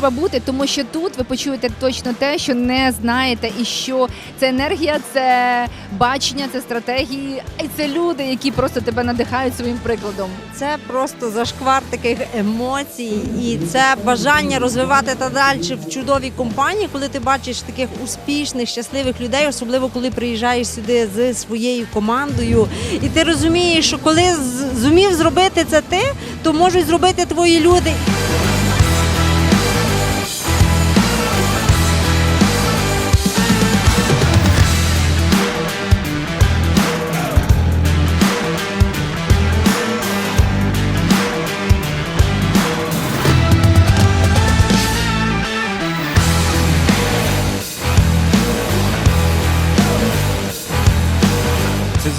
треба бути, тому що тут ви почуєте точно те, що не знаєте, і що це енергія, це бачення, це стратегії, і це люди, які просто тебе надихають своїм прикладом. Це просто зашквар таких емоцій, і це бажання розвивати та далі в чудовій компанії, коли ти бачиш таких успішних, щасливих людей, особливо коли приїжджаєш сюди з своєю командою. І ти розумієш, що коли зумів зробити це ти, то можуть зробити твої люди.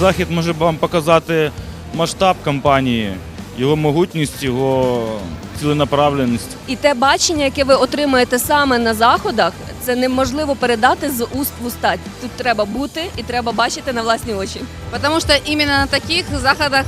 захід може вам показати масштаб компанії, його могутність, його ціленаправленість. І те бачення, яке ви отримаєте саме на заходах, це неможливо передати з уст в уста. Тут треба бути і треба бачити на власні очі. Потому что именно на таких заходах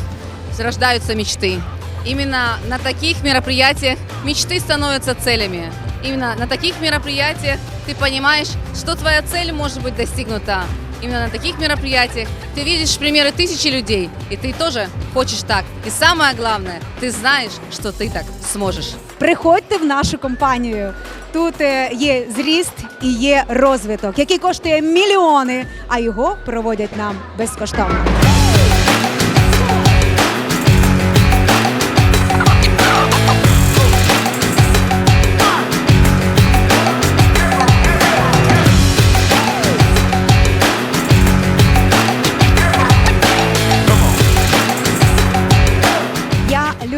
рождаются мечты. Именно на таких мероприятиях мечты становятся целями. Именно на таких мероприятиях ты понимаешь, что твоя цель может быть достигнута. Именно на таких мероприятиях ты видишь примеры тысячи людей, и ты тоже хочешь так. И самое главное, ты знаешь, что ты так сможешь. Приходьте в нашу компанію. Тут е, є зріст і є розвиток, який коштує мільйони, а його проводять нам безкоштовно.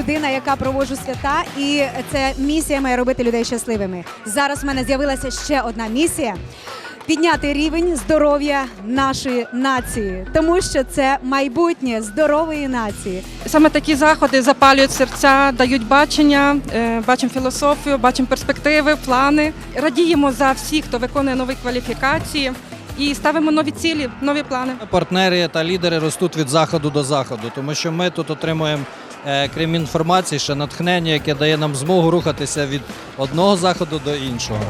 Людина, яка проводжу свята, і це місія моя робити людей щасливими. Зараз в мене з'явилася ще одна місія. Підняти рівень здоров'я нашої нації, тому що це майбутнє здорової нації. Саме такі заходи запалюють серця, дають бачення, е, бачимо філософію, бачимо перспективи, плани. Радіємо за всіх, хто виконує нові кваліфікації, і ставимо нові цілі, нові плани. Партнери та лідери ростуть від заходу до заходу, тому що ми тут отримуємо, Е, крім інформації, ще натхнення, яке дає нам змогу рухатися від одного заходу до іншого.